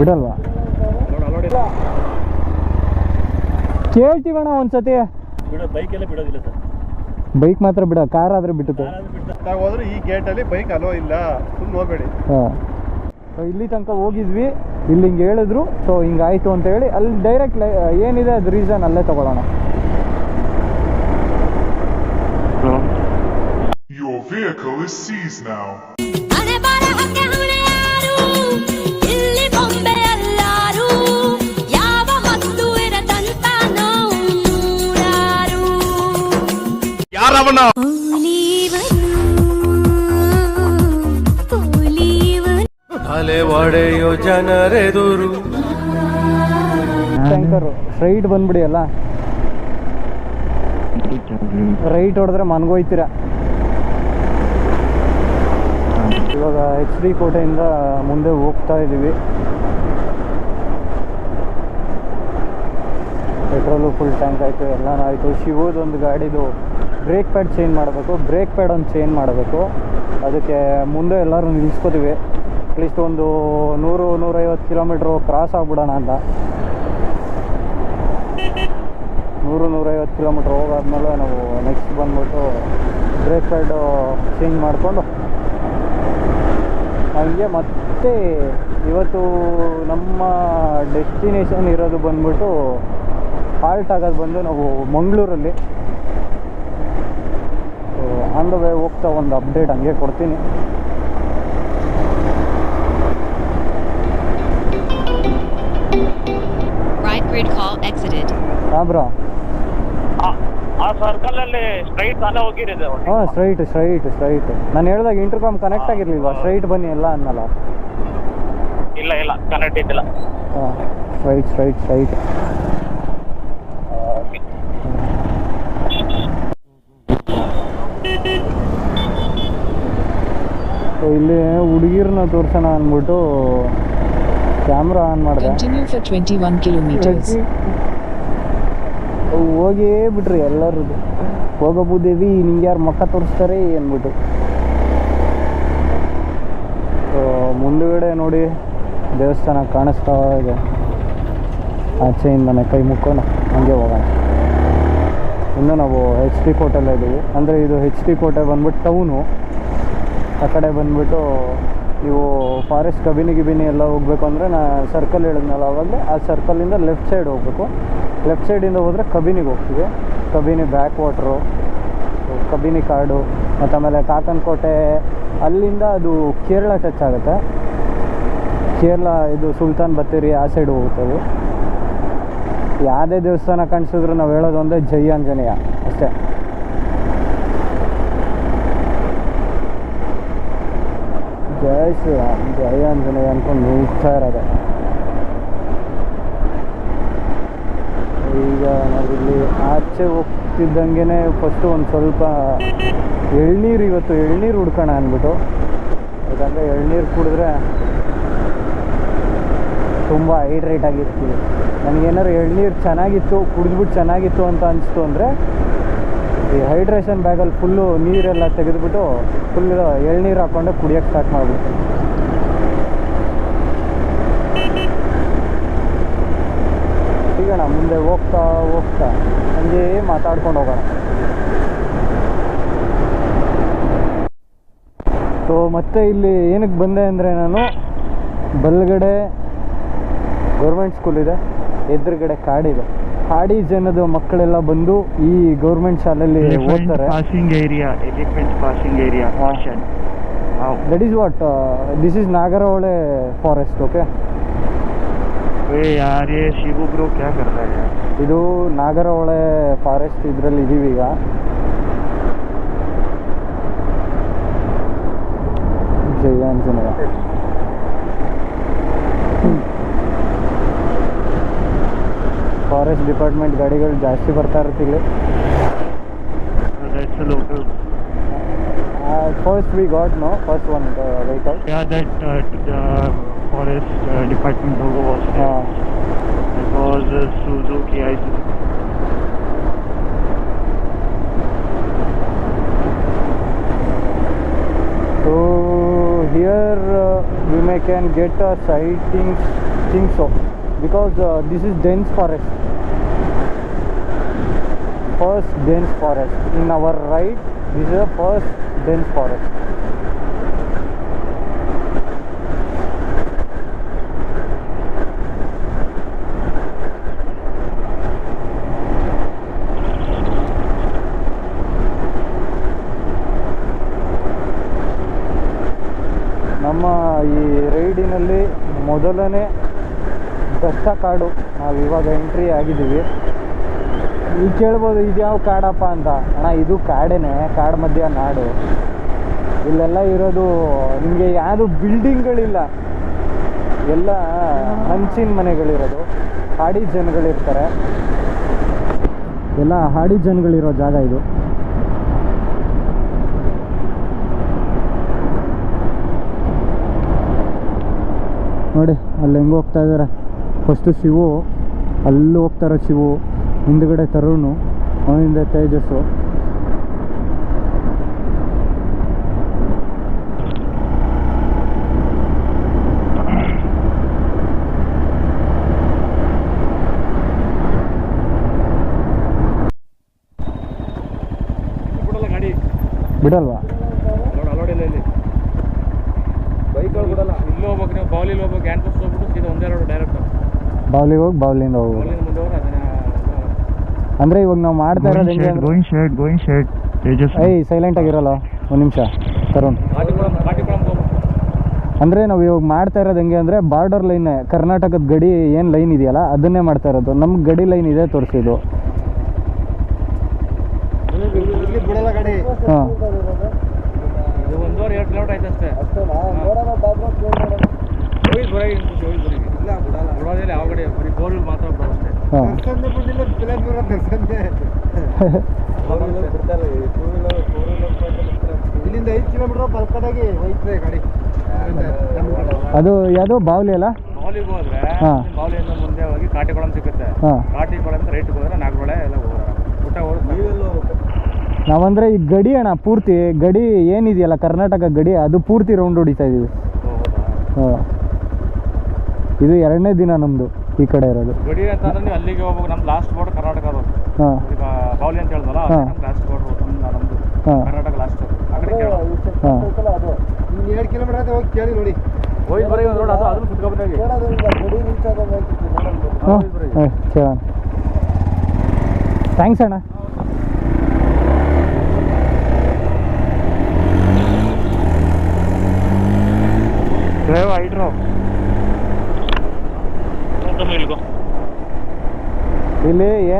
ಬಿಡಲ್ವಾ? ಕೇಳ್ತೀವಣ್ಣ ಒಂದ್ಸತಿ. ಬಿಡೋ ಬೈಕೆಲ್ಲ ಬಿಡೋದಿಲ್ಲ ಸರ್. ಬೈಕ್ ಮಾತ್ರ ಬಿಡ ಕಾರ್ ಆದ್ರೆ ಬಿಟ್ಟುತ್ತೆ. ನಾವು ಹೋದ್ರೆ ಈ ಗೇಟಲ್ಲಿ ಬೈಕ್ ಅಲೋ ಇಲ್ಲ ಸುಮ್ಮನೆ ಹೋಗ್ಬೇಡಿ. ಹಾಂ. ಸೊ ಇಲ್ಲಿ ತನಕ ಹೋಗಿದ್ವಿ ಇಲ್ಲಿ ಹಿಂಗೆ ಹೇಳಿದ್ರು ಸೊ ಹಿಂಗಾಯ್ತು ಅಂತ ಹೇಳಿ ಅಲ್ಲಿ ಡೈರೆಕ್ಟ್ ಏನಿದೆ ಅದು ರೀಸನ್ ಅಲ್ಲೇ ತಗೊಳ್ಳೋಣ. Your vehicle is seized now. ಪೋಲೀವನು ಪೋಲೀವನು ಅಲೆ ಒಡೆಯೋ ಜನರೆದುರು. ಟ್ಯಾಂಕರು ರೈಟ್ ಬಂದ್ಬಿಡಿ ಅಲ್ಲ ರೈಟ್ ಹೊಡೆದ್ರೆ ಮನ್ಗೋಯ್ತೀರ? ಇವಾಗ ಎಚ್ ಡಿ ಕೋಟೆಯಿಂದ ಮುಂದೆ ಹೋಗ್ತಾ ಇದ್ದೀವಿ ಪೆಟ್ರೋಲು ಫುಲ್ ಟ್ಯಾಂಕ್ ಆಯಿತು ಎಲ್ಲನೂ ಆಯಿತು. ಶಿವದೊಂದು ಗಾಡಿದು ಬ್ರೇಕ್ ಪ್ಯಾಡ್ ಚೇಂಜ್ ಮಾಡಬೇಕು. ಬ್ರೇಕ್ ಪ್ಯಾಡ್ ಒಂದು ಚೇಂಜ್ ಮಾಡಬೇಕು. ಅದಕ್ಕೆ ಮುಂದೆ ಎಲ್ಲರೂ ನಿಲ್ಲಿಸ್ಕೋತೀವಿ. ಅಟ್ಲೀಸ್ಟ್ ಒಂದು ನೂರು, ನೂರೈವತ್ತು ಕಿಲೋಮೀಟ್ರು ಕ್ರಾಸ್ ಆಗ್ಬಿಡೋಣ ಅಂತ. ನೂರು, ನೂರೈವತ್ತು ಕಿಲೋಮೀಟ್ರ್ ಹೋಗಾದ್ಮೇಲೆ ನಾವು ನೆಕ್ಸ್ಟ್ ಬಂದ್ಬಿಟ್ಟು ಬ್ರೇಕ್ ಪ್ಯಾಡು ಚೇಂಜ್ ಮಾಡಿಕೊಂಡು ಹಂಗೆ ಮತ್ತೆ ಇವತ್ತು ನಮ್ಮ ಡೆಸ್ಟಿನೇಷನ್ ಇರೋದು ಬಂದ್ಬಿಟ್ಟು ಹಾಲ್ಟ್ ಆಗೋದು ಬಂದು ನಾವು ಮಂಗಳೂರಲ್ಲಿ ಆನ್ ದ ವೇ ಹೋಗ್ತಾ ಒಂದು ಅಪ್ಡೇಟ್ ಹಂಗೆ ಕೊಡ್ತೀನಿ. ಬ್ರೋ ಆ ಸರ್ಕಲ್ ಅಲ್ಲಿ ಸ್ಟ್ರೈಟ್ ಅಲ್ಲ ಹೋಗಿರೋದು ಹಾಂ ಸ್ಟ್ರೈಟ್ ಸ್ಟ್ರೈಟ್ ಸ್ಟ್ರೈಟ್ ನಾನು ಹೇಳಿದಾಗ ಇಂಟರ್ಕಾಮ್ ಕನೆಕ್ಟ್ ಆಗಿರ್ಲಿಲ್ವಾ? ಸ್ಟ್ರೈಟ್ ಬನ್ನಿ ಎಲ್ಲ ಅನ್ನಲ್ಲ ಇಲ್ಲ ಇಲ್ಲ ಕನೆಕ್ಟ್ ಇದ್ದಿಲ್ಲ. ಹಾಂ ಸ್ಟ್ರೈಟ್ ಸ್ಟ್ರೈಟ್ ಸ್ಟ್ರೈಟ್ ಸೊ ಇಲ್ಲಿ ಹುಡುಗಿರನ್ನ ತೋರ್ಸೋಣ ಅಂದ್ಬಿಟ್ಟು ಕ್ಯಾಮ್ರಾ ಆನ್ ಮಾಡಿದೆ. Continue for 21 kilometers. ಹೋಗೇ ಬಿಟ್ರಿ ಎಲ್ಲರದು ಹೋಗಬಹುದೇವಿ ನಿಂಗೆ ಯಾರು ಮಕ್ಕ ತೋರಿಸ್ತಾರೆ ಅಂದ್ಬಿಟ್ಟು. ಮುಂದುಗಡೆ ನೋಡಿ ದೇವಸ್ಥಾನ ಕಾಣಿಸ್ತಾ ಇದೆ. ಆಚೆಯಿಂದನೇ ಕೈ ಮುಕ್ಕೊಂಡು ಹಂಗೆ ಹೋಗೋಣ. ಇನ್ನು ನಾವು ಹೆಚ್ ಡಿ ಕೋಟೆಲ್ಲ ಇದ್ದೀವಿ ಅಂದರೆ ಇದು ಹೆಚ್ ಡಿ ಕೋಟೆ ಬಂದ್ಬಿಟ್ಟು ಟೌನು ಆ ಕಡೆ ಬಂದ್ಬಿಟ್ಟು ನೀವು ಫಾರೆಸ್ಟ್ ಕಬಿನಿ ಗಿಬಿನಿ ಎಲ್ಲ ಹೋಗ್ಬೇಕು ಅಂದರೆ ನಾ ಸರ್ಕಲ್ ಹೇಳಿದ್ನಲ್ಲ ಆವಾಗಲೇ ಆ ಸರ್ಕಲಿಂದ ಲೆಫ್ಟ್ ಸೈಡ್ ಹೋಗ್ಬೇಕು. ಲೆಫ್ಟ್ ಸೈಡಿಂದ ಹೋದರೆ ಕಬಿನಿಗೆ ಹೋಗ್ತೀವಿ. ಕಬಿನಿ ಬ್ಯಾಕ್ ವಾಟ್ರು ಕಬಿನಿ ಕಾಡು, ಮತ್ತು ಆಮೇಲೆ ಕಾಕನಕೋಟೆ, ಅಲ್ಲಿಂದ ಅದು ಕೇರಳ ಟಚ್ ಆಗುತ್ತೆ. ಕೇರಳ, ಇದು ಸುಲ್ತಾನ್ ಬತ್ತೇರಿ ಆ ಸೈಡ್ ಹೋಗುತ್ತವೆ ಯಾವುದೇ ದೇವಸ್ಥಾನ ಕಾಣಿಸಿದ್ರು ನಾವು ಹೇಳೋದು ಒಂದೇ ಜೈ ಆಂಜನೇಯ, ಅಷ್ಟೇ. ಜೈ ಶ್ರೀರಾಮ್ ಜೈ ಆಂಜನೇಯ ಅನ್ಕೊಂಡು ಹೋಗ್ತಾ ಇರೋದೆ ಈಗ ನಾವಿಲ್ಲಿ ಆಚೆ ಹೋಗ್ತಿದ್ದಂಗೆ ಫಸ್ಟು ಒಂದು ಸ್ವಲ್ಪ ಎಳ್ನೀರು ಇವತ್ತು ಎಳ್ನೀರು ಹುಡ್ಕೋಣ ಅಂದ್ಬಿಟ್ಟು ಯಾಕಂದರೆ ಎಳ್ನೀರು ಕುಡಿದ್ರೆ ತುಂಬ ಹೈಡ್ರೇಟ್ ಆಗಿರ್ತೀವಿ ನನಗೇನಾದ್ರು ಎಳ್ನೀರು ಚೆನ್ನಾಗಿತ್ತು ಕುಡಿದ್ಬಿಟ್ಟು ಚೆನ್ನಾಗಿತ್ತು ಅಂತ ಅನಿಸ್ತು ಅಂದರೆ ಈ ಹೈಡ್ರೇಷನ್ ಬ್ಯಾಗಲ್ಲಿ ಫುಲ್ಲು ನೀರೆಲ್ಲ ತೆಗೆದುಬಿಟ್ಟು ಫುಲ್ ಎಳ್ನೀರು ಹಾಕ್ಕೊಂಡು ಕುಡಿಯೋಕ್ಕೆ ಸ್ಟಾರ್ಟ್ ಮಾಡಿಬಿಡ್ತೀನಿ. ಸಿಗೋಣ, ಮುಂದೆ ಹೋಗ್ತಾ ಹೋಗ್ತಾ, ಹಂಗೆ ಮಾತಾಡ್ಕೊಂಡು ಹೋಗೋಣ. ಸೊ ಮತ್ತೆ ಇಲ್ಲಿ ಏನಕ್ಕೆ ಬಂದೆ ಅಂದರೆ ನಾನು ಬಲಗಡೆ ಗೌರ್ಮೆಂಟ್ ಸ್ಕೂಲ್ ಇದೆ, ಎದುರುಗಡೆ ಕಾಡಿದೆ. ಹಾಡಿ ಜನದ ಮಕ್ಕಳೆಲ್ಲ ಬಂದು ಈ ಗೌರ್ಮೆಂಟ್ ಶಾಲೆಯಲ್ಲಿ ಓದ್ತಾರೆ. Passing area elephant passing area function that is what this is Nagarahole forest okay ಯಾರೇ ಶಿವು ಬ್ರೋ ಕ್ಯಾ ಕರ್ತಾ ಇದು ನಾಗರಹೊಳೆ ಫಾರೆಸ್ಟ್ ಇದರಲ್ಲಿ ಇದೀವಿ ಈಗ. ಜಯ ಅಂಜನಗ ಫಾರೆಸ್ಟ್ ಡಿಪಾರ್ಟ್ಮೆಂಟ್ ಗಾಡಿಗಳು ಜಾಸ್ತಿ ಬರ್ತಾ ಇರ್ತಿಲ್ಲಿ that's a local first we got no first one vehicle yeah that uh, the forest uh, department logo was there. ಹಾಂ it was uh, Suzuki I So here uh, we may can get a sightings think so because this is dense forest first dense forest. In our right, this is the first dense forest. ನಮ್ಮ ಈ ರೈಡಿನಲ್ಲಿ ಮೊದಲನೇ ದಟ್ಟ ಕಾಡು ನಾವು ಇವಾಗ entry ಆಗಿದ್ದೀವಿ ಈಗ ಕೇಳ್ಬೋದು, ಇದು ಯಾವ ಕಾಡಪ್ಪ ಅಂತ. ಅಣ್ಣ, ಇದು ಕಾಡೇನೆ, ಕಾಡು ಮಧ್ಯ ನಾಡು. ಇಲ್ಲೆಲ್ಲ ಇರೋದು ನಿಮಗೆ ಯಾವುದು ಬಿಲ್ಡಿಂಗ್ಗಳಿಲ್ಲ. ಎಲ್ಲ ಹಂಚಿನ ಮನೆಗಳಿರೋದು. ಹಾಡಿ ಜನಗಳಿರ್ತಾರೆ. ಎಲ್ಲ ಹಾಡಿ ಜನಗಳಿರೋ ಜಾಗ ಇದು. ನೋಡಿ, ಅಲ್ಲಿ ಹೆಂಗೆ ಹೋಗ್ತಾ ಇದ್ದಾರೆ ಫಸ್ಟು ಶಿವು, ಅಲ್ಲಿ ಹೋಗ್ತಾರೆ ಶಿವು. ಹಿಂದ್ಗಡೆ ತರುಣು ಅವನಿಂದ ತೇಜಸ್ಸು. ಬಿಡಲ್ವಾ? ಬಾವ್ಲಿಗೆ ಹೋಗಿ ಬಾವಲಿಂದ ಹೋಗ್ಬೋದು ಬೌಲಿನ ಮುಂದೆ ಹೋಗಿ ಅದನ್ನ ಅಂದರೆ ಇವಾಗ ನಾವು ಮಾಡ್ತಾ ಇರೋದು ಹೆಂಗೆ ಅಂದ್ರೆ going shade going shade Tejas ಏಯ್ ಸೈಲೆಂಟ್ ಆಗಿರಲ್ಲ. ಒಂದು ನಿಮಿಷ. ತರುಣ್. ಅಂದ್ರೆ ನಾವು ಇವಾಗ ಮಾಡ್ತಾ ಇರೋದು ಹೆಂಗೆ ಅಂದ್ರೆ ಬಾರ್ಡರ್ ಲೈನ್ ಕರ್ನಾಟಕದ ಗಡಿ ಏನು ಲೈನ್ ಇದೆಯಲ್ಲ ಅದನ್ನೇ ಮಾಡ್ತಾ ಇರೋದು. ನಮ್ ಗಡಿ ಲೈನ್ ಇದೆ ತೋರಿಸಿದ್ದು. ಹಾಂ. ಒಂದೂವರೆ ಎರಡು ಕಿಲೋಮೀಟರ್ ಆಯ್ತು ಅಷ್ಟೇ ಬರೀ ಹೋಗಿದ್ ಬರೀ ಇಲ್ಲ ಬಿಡಲ್ಲ. ಬಿಡೋದಿಲ್ಲ ಯಾವ ಕಡೆ ಬರೀ ಬೋರ್ ಮಾತ್ರ ಬಿಡೋದು ಅಷ್ಟೇ. ಹಾಂ. ಇಲ್ಲಿಂದ ಐದು ಕಿಲೋಮೀಟರ್ ಬಲ್ಕದಾಗಿ ಹೋಯ್ತದೆ ಗಾಡಿ. ಅದು ಯಾವ್ದು ಬಾವಲಿ ಅಲ್ಲ? ಬಾವಲಿಗೆ ಹೋದ್ರೆ ಬಾವಲಿಯಿಂದ ಮುಂದೆ ಹೋಗಿ ಕಾಟಿಕೊಳಂ ಸಿಗುತ್ತೆ. ಕಾಟಿಕೊಳಂ ರೈಟ್ಗೆ ಹೋದ್ರೆ ನಾಗರೊಳೆ ಎಲ್ಲ ಹೋಗೋಣ ಊಟ ಹೋದ್ರೆ ನಾವಂದ್ರೆ ಈ ಗಡಿ ಅಣ್ಣ ಪೂರ್ತಿ ಗಡಿ ಏನಿದೆಯಲ್ಲ ಕರ್ನಾಟಕ ಗಡಿ ಅದು ಪೂರ್ತಿ ರೌಂಡ್ ಹೊಡಿತಾ ಇದೀವಿ ಹಾಂ. ಇದು ಎರಡನೇ ದಿನ ನಮ್ದು ಈ ಕಡೆ ಇರೋದು. ಗಡಿ ಅಂತ ಅಂದ್ರೆ ನೀವು ಅಲ್ಲಿಗೆ ಹೋಗ್ಬೇಕು. ಲಾಸ್ಟ್ ಬೋರ್ಡ್ ಕರ್ನಾಟಕ ಅದು. ಹಾಂ. ಈಗ ಬಾವಲಿ ಅಂತ ಹೇಳ್ದಲ್ಲ ಹಾ. ನಮ್ದು ಲಾಸ್ಟ್ ಬೋರ್ಡ್ ನಮ್ದು ಹಾಂ. ಕರ್ನಾಟಕ ಲಾಸ್ಟ್ ಆ ಕಡೆ ಕೇಳೋ ಹಾಂ. ಇನ್ನು ಎರಡು ಕಿಲೋಮೀಟರ್ ಆದ್ರೆ ಹೋಗಿ ಕೇಳಿ ನೋಡಿ. ಹೋಗಿ ಬರೀ ಒಂದು ರೋಡ್ ಅದು ಅದನ್ನು ಸುತ್ಕೊಂಡ್ಬಂದಾಗಿ ಹಾಂ ಕೇಳೋಣ. ಥ್ಯಾಂಕ್ಸ್ ಅಣ್ಣ.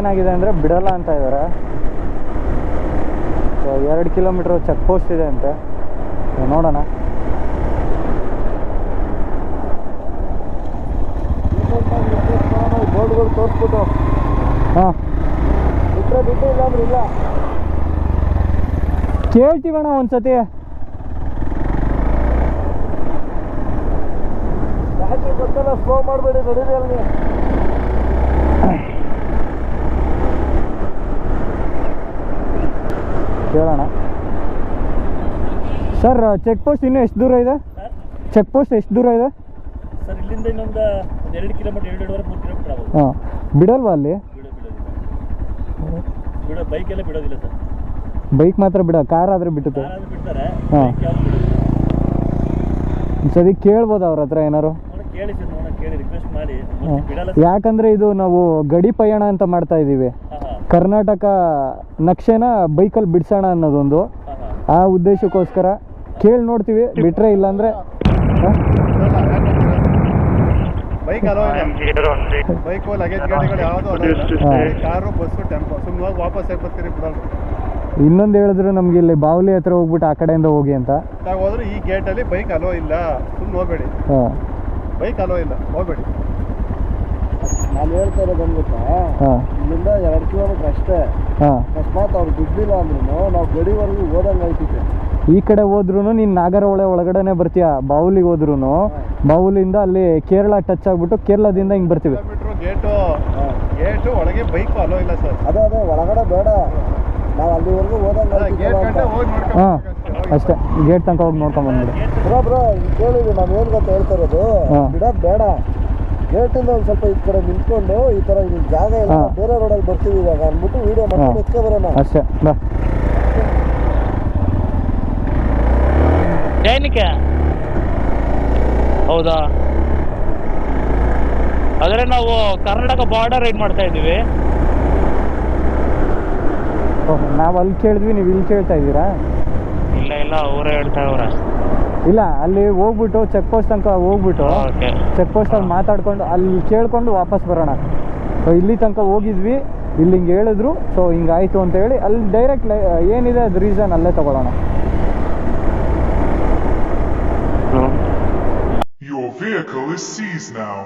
ಏನಾಗಿದೆ ಅಂದರೆ ಬಿಡಲ್ಲ ಅಂತ ಇದ್ದಾರೆ ಸೊ ಎರಡು ಕಿಲೋಮೀಟ್ರ್ ಚೆಕ್ ಪೋಸ್ಟ್ ಇದೆ ಅಂತೆ. ನೋಡೋಣ. ಬೋರ್ಡ್ಗಳು ಅಂದ್ರೆ ಒಂದ್ಸತಿ. ಗೊತ್ತಲ್ಲ ಸ್ಲೋ ಮಾಡಬೇಡಿ, ನಡೀರಿ ಅಲ್ಲಿ. ಕೇಳೋಣ ಸರ್ ಚೆಕ್ ಪೋಸ್ಟ್ ಇನ್ನೂ ಎಷ್ಟು ದೂರ ಇದೆ? ಚೆಕ್ ಪೋಸ್ಟ್ ಎಷ್ಟು ದೂರ ಇದೆ? ಸರ್ ಇಲ್ಲಿಂದ ಇನ್ನೊಂದು ಒಂದು ಎರಡು ಕಿಲೋಮೀಟರ್ ಎರಡು ಎರಡೂವರೆ ಮೂರು ಕಿಲೋಮೀಟರ್ ಆಗೋದು. ಹಾಂ. ಬಿಡಲ್ವಾ ಅಲ್ಲಿ? ಬಿಡೋ ಬಿಡೋದಿಲ್ಲ ಸರ್ ಬೈಕ್ ಮಾತ್ರ ಬಿಡ ಕಾರ್ ಆದರೆ ಬಿಟ್ಟುತ್ತೆ ಬಿಡ್ತಾರೆ ಹಾ. ಸರಿ ಕೇಳ್ಬೋದು ಅವ್ರ ಹತ್ರ ಏನಾರು ಕೇಳಿ ಸರ್ ನೋಡೋಣ ಕೇಳಿ ರಿಕ್ವೆಸ್ಟ್ ಮಾಡಿ. ಬಿಡಲ್ಲ ಯಾಕಂದ್ರೆ ಇದು ನಾವು ಗಡಿ ಪಯಣ ಅಂತ ಮಾಡ್ತಾ ಇದ್ದೀವಿ. ಹಾಂ ಕರ್ನಾಟಕ ನಕ್ಷೆನ ಬೈಕಲ್ಲಿ ಬಿಡ್ಸೋಣ ಅನ್ನೋದೊಂದು ಆ ಉದ್ದೇಶಕ್ಕೋಸ್ಕರ ಕೇಳಿ ನೋಡ್ತೀವಿ ಬಿಟ್ರೆ ಇಲ್ಲಾಂದ್ರೆ? ಬೈಕ್ ಲಗೇಜ್ ಗಾಡಿಗಳು ಯಾವುದು ಕಾರು ಬಸ್ಸು ಟೆಂಪೋ ಸುಮ್ಮನೆ ಹೋಗಿ ವಾಪಸ್ ಹೇಗೆ ಬರ್ತೀರಿ ಇನ್ನೊಂದು ಹೇಳಿದ್ರು ನಮ್ಗೆ ಇಲ್ಲಿ ಬಾವಲಿ ಹತ್ರ ಹೋಗ್ಬಿಟ್ಟು ಆ ಕಡೆಯಿಂದ ಹೋಗಿ ಅಂತ. ನಾವು ಹೋದ್ರೆ ಈ ಗೇಟಲ್ಲಿ ಬೈಕ್ ಅಲೋ ಇಲ್ಲ ಸುಮ್ಮನೆ ಹೋಗಬೇಡಿ. ಬೈಕ್ ಅಲೋ ಇಲ್ಲ ಹೋಗಬೇಡಿ. ನಾನು ಹೇಳ್ತಾ ಇರೋದು ಅಂದ್ಬಿಟ್ಟು ಹಾಂ. ಇಲ್ಲಿಂದ ಎರಡು ಕಿಲೋಮೀಟರ್ ಅಷ್ಟೇ. ಹಾಂ. ಅಕಸ್ಮಾತ್ ಅವ್ರು ದುಡ್ಡಿಲ್ಲ ಅಂದ್ರೂ ನಾವು ಗಡಿವರೆಗೂ ಹೋದಂಗೆ ಆಯ್ತಿದ್ದೆ ಈ ಕಡೆ ಹೋದ್ರೂ ನೀನು ನಾಗರಹೊಳೆ ಒಳಗಡೆನೆ ಬರ್ತೀಯ ಬಾವುಲಿಗೆ ಹೋದ್ರೂ ಬಾವುಲಿಂದ ಅಲ್ಲಿ ಕೇರಳ ಟಚ್ ಆಗ್ಬಿಟ್ಟು ಕೇರಳದಿಂದ ಹಿಂಗೆ ಬರ್ತೀವಿ. ಕಿಲೋಮೀಟ್ರು ಗೇಟು ಗೇಟು ಒಳಗೆ ಬೈಕ್ ಅಲೋ ಇಲ್ಲ ಸರ್ ಅದೇ ಅದೇ ಒಳಗಡೆ ಬೇಡ. ನಾವು ಅಲ್ಲಿವರೆಗೂ ಹೋದಂಗೆ ಗೇಟ್ ಗಂಟೆ ಹೋಗಿ ಹಾಂ ಅಷ್ಟೇ. ಗೇಟ್ ತನಕ ಹೋಗಿ ನೋಡ್ಕೊಂಡ್ಬಂದ್ಬಿಡಿ ಬ್ರೋ ಬ್ರೋ ಕೇಳಿದ್ವಿ ನಾವು ಏನು ಗೊತ್ತಾ ಹೇಳ್ತಾ ಇರೋದು? ಹಾ. ಬಿಡೋದು ಬೇಡ. ಗೇಟಿಂದ ಒಂದು ಸ್ವಲ್ಪ ಈ ಕಡೆ ನಿಂತ್ಕೊಂಡು ಈ ಥರ ಇಲ್ಲಿ ಜಾಗ ಇಲ್ಲ ಹಾ. ನಾವು ಬೇರೆ ರೋಡಲ್ಲಿ ಬರ್ತೀವಿ ಇವಾಗ. ಅಂದ್ಬಿಟ್ಟು ವಿಡಿಯೋ ಮಾಡ್ಕೊಂಡು ಹಾ. ಎತ್ಕೊ ಬರೋಣ. ಅಷ್ಟೇ. ಬಾ. ಏನಕ್ಕೆ? ಹೌದಾ? ಆದ್ರೆ ನಾವು ಕರ್ನಾಟಕ ಬಾರ್ಡರ್ ರೈಡ್ ಮಾಡ್ತಾ ಇದೀವಿ ಓಹ್ ನಾವು ಅಲ್ಲಿ ಕೇಳಿದ್ವಿ ನೀವು ಇಲ್ಲಿ ಕೇಳ್ತಾ ಇದ್ದೀರಾ? ಇಲ್ಲ ಇಲ್ಲ ಅವರೇ ಹೇಳ್ತಾ ಅವ್ರೆ ಇಲ್ಲ ಅಲ್ಲಿ ಹೋಗ್ಬಿಟ್ಟು ಚೆಕ್ ಪೋಸ್ಟ್ ತನಕ ಹೋಗ್ಬಿಟ್ಟು ಚೆಕ್ ಚೆಕ್ ಪೋಸ್ಟಲ್ಲಿ ಮಾತಾಡ್ಕೊಂಡು ಅಲ್ಲಿ ಕೇಳ್ಕೊಂಡು ವಾಪಸ್ ಬರೋಣ. ಸೊ ಇಲ್ಲಿ ತನಕ ಹೋಗಿದ್ವಿ ಇಲ್ಲಿ ಹಿಂಗೆ ಹೇಳಿದ್ರು ಸೊ ಹಿಂಗಾಯ್ತು ಅಂತ ಹೇಳಿ ಅಲ್ಲಿ ಡೈರೆಕ್ಟ್ ಏನಿದೆ ಅದು ರೀಸನ್ ಅಲ್ಲೇ ತಗೊಳ್ಳೋಣ. Your vehicle is seized now.